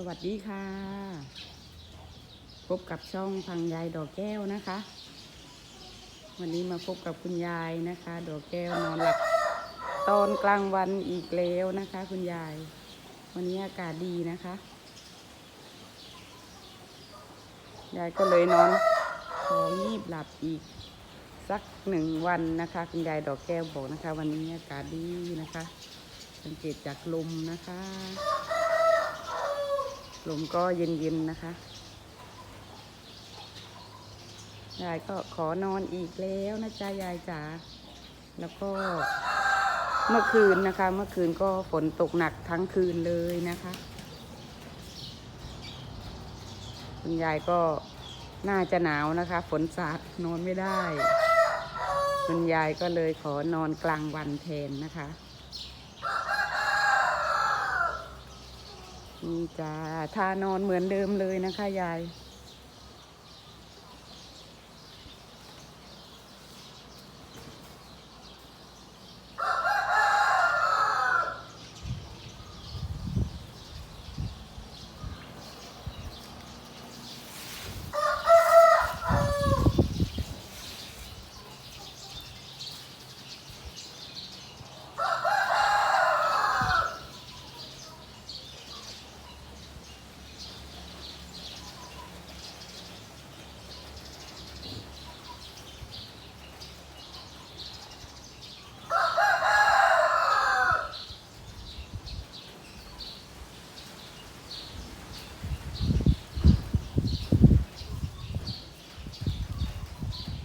สวัสดีค่ะ พบกับช่องพังยายดอกแก้วนะคะ วันนี้มาพบกับคุณยายนะคะ ดอกแก้วนอนหลับตอนกลางวันอีกแล้วนะคะ คุณยาย วันนี้อากาศดีนะคะ ยายก็เลยนอนของีบหลับอีกสักหนึ่งวันนะคะ คุณยายดอกแก้วบอกนะคะ วันนี้อากาศดีนะคะ สังเกตจากลมนะคะ ลมก็เย็นๆนะคะยายก็ขอนอนอีกแล้วนะจ๊ะยายจ๋าแล้วก็เมื่อคืนนะคะ เมื่อคืนก็ฝนตกหนักทั้งคืนเลยนะคะคุณยายก็น่าจะหนาวนะคะ ฝนสาดนอนไม่ได้ คุณยายก็เลยขอนอนกลางวันแทนนะคะ นี่จ้าทานอนเหมือนเดิมเลยนะคะยาย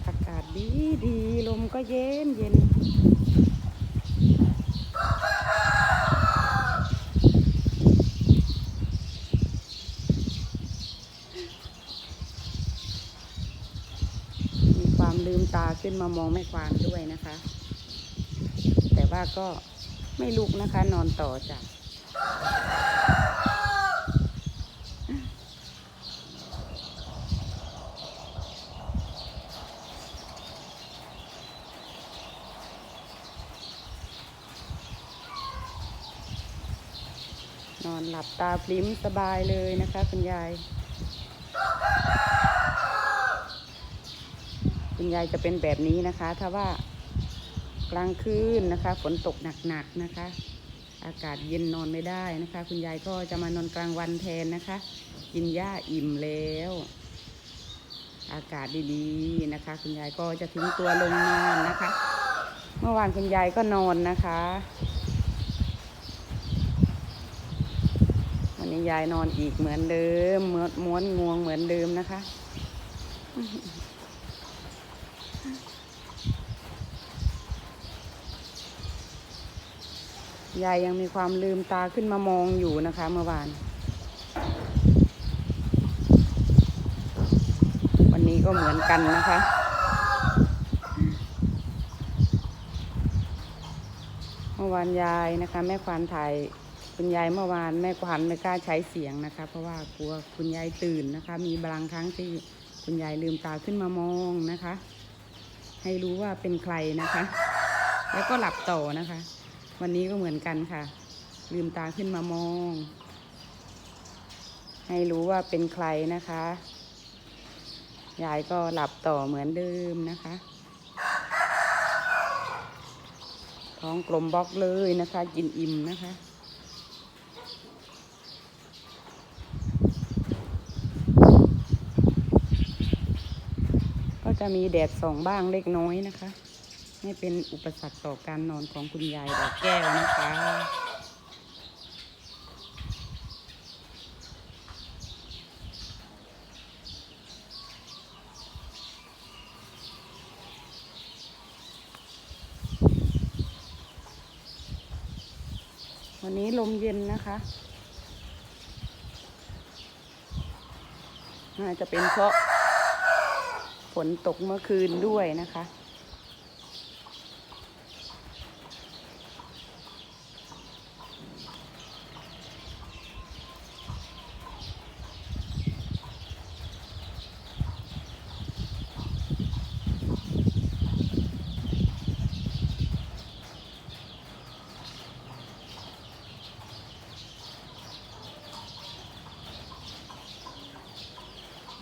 อากาศดีดีลม ก็เย็นเย็นมีความลืมตาขึ้นมามองแม่ควานด้วยนะคะ แต่ว่าก็ไม่ลุกนะคะ นอนต่อจ้ะ นอนหลับ ตาพลิ้มสบายเลยนะคะ คุณยาย คุณยายจะเป็นแบบนี้นะคะ ถ้าว่ากลางคืนนะคะ ฝนตกหนักๆนะคะ อากาศเย็นนอนไม่ได้นะคะ คุณยายก็จะมานอนกลางวันแทนนะคะ กินหญ้าอิ่มแล้ว อากาศดีๆนะคะ คุณยายก็จะทิ้งตัวลงนอนนะคะ เมื่อวานคุณยายก็นอนนะคะ นี้ยายนอนอีกเหมือนเดิมมม้วนงวงเหมือนเดิมนะคะ ยายยังมีความลืมตาขึ้นมามองอยู่นะคะเมื่อวาน วันนี้ก็เหมือนกันนะคะเมื่อวานยายนะคะ แม่ควานถ่าย คุณยายเมื่อวานแม่ควานไม่กล้าใช้เสียงนะคะ เพราะว่ากลัวคุณยายตื่นนะคะ มีบางครั้งที่คุณยายลืมตาขึ้นมามองนะคะ ให้รู้ว่าเป็นใครนะคะ แล้วก็หลับต่อนะคะ วันนี้ก็เหมือนกันค่ะ ลืมตาขึ้นมามอง ให้รู้ว่าเป็นใครนะคะยายก็หลับต่อเหมือนเดิมนะคะ ท้องกลมบล็อกเลยนะคะ กินอิ่มนะคะ จะมีแดดส่องบ้างเล็กน้อยนะคะ ไม่เป็นอุปสรรคต่อการนอนของคุณยายดอกแก้วนะคะวันนี้ลมเย็นนะคะ น่าจะเป็นเพราะ ฝนตกเมื่อคืนด้วยนะคะ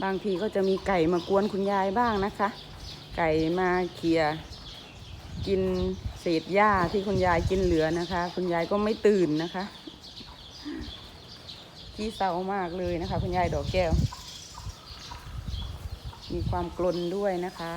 บางทีก็จะมีไก่มากวนคุณยายบ้างนะคะ ไก่มาเคี่ยกินเศษหญ้าที่คุณยายกินเหลือนะคะ คุณยายก็ไม่ตื่นนะคะขี้เศร้ามากเลยนะคะ คุณยายดอกแก้ว มีความกลนด้วยนะคะ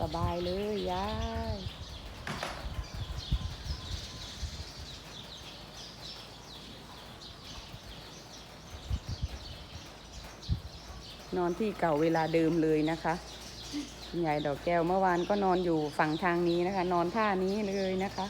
สบายเลยยายนอนที่เก่าเวลาเดิมเลยนะคะคุณยายดอกแก้วเมื่อวานก็นอนอยู่ฝั่งทางนี้นะคะ นอนท่านี้เลยนะคะ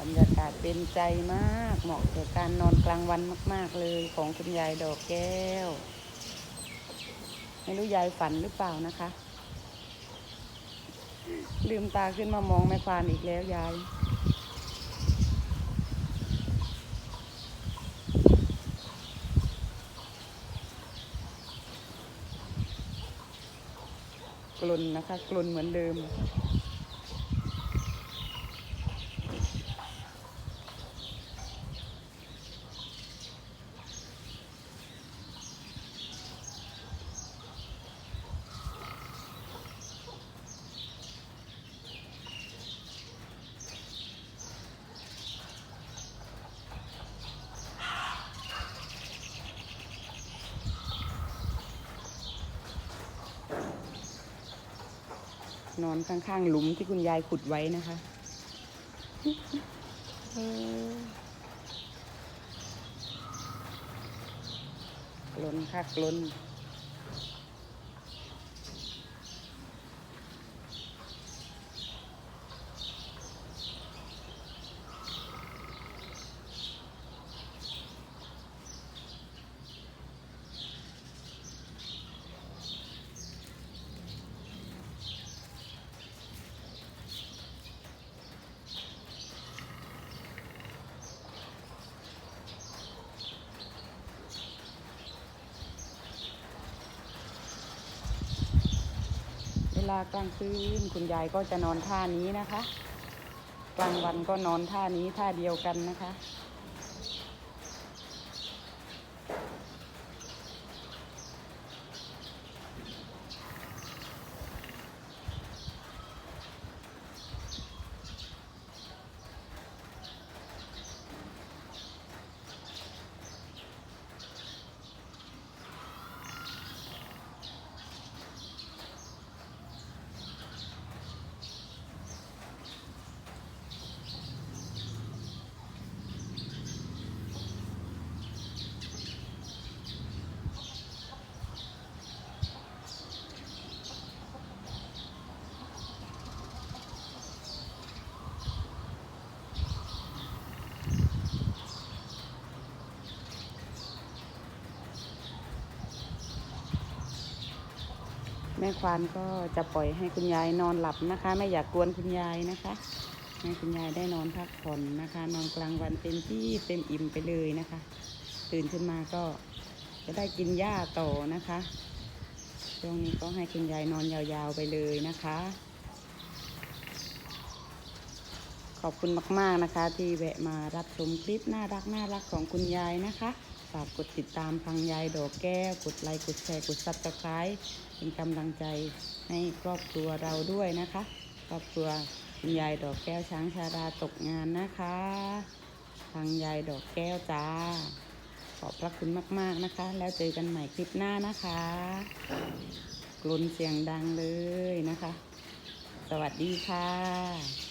บรรยากาศ เป็นใจมาก เหมาะกับการนอนกลางวันมาก ๆ เลยของคุณยายดอกแก้ว ไม่รู้ยายฝันหรือเปล่านะคะ ลืมตาขึ้นมามองแม่ควานอีกแล้วยายกลนนะคะ กลนเหมือนเดิม นอนข้างๆหลุมที่คุณยายขุดไว้นะคะล้นค่ะกลน ลากลางคืนคุณยายก็จะนอนท่านี้นะคะ กลางวันก็นอนท่านี้ท่าเดียวกันนะคะ แม่ควานก็จะปล่อยให้คุณยายนอนหลับนะคะ ไม่อยากกวนคุณยายนะคะให้คุณยายได้นอนพักผ่อนนะคะ นอนกลางวันเต็มที่เต็มอิ่มไปเลยนะคะ ตื่นขึ้นมาก็จะได้กินหญ้าต่อนะคะช่วงนี้ก็ให้คุณยายนอนยาวๆไปเลยนะคะ ขอบคุณมากๆนะคะ ที่แวะมารับชมคลิปน่ารักน่ารักของคุณยายนะคะฝากกดติดตามพังยายดอกแก้ว กดไลค์ กดแชร์ กดซับสไครต์ เป็นกำลังใจให้ครอบครัวเราด้วยนะคะ ครอบครัวคุณยายดอกแก้วช้างชาราตกงานนะคะ ทางยายดอกแก้วจ้า ขอบพระคุณมากๆนะคะ แล้วเจอกันใหม่คลิปหน้านะคะกลุนเสียงดังเลยนะคะ สวัสดีค่ะ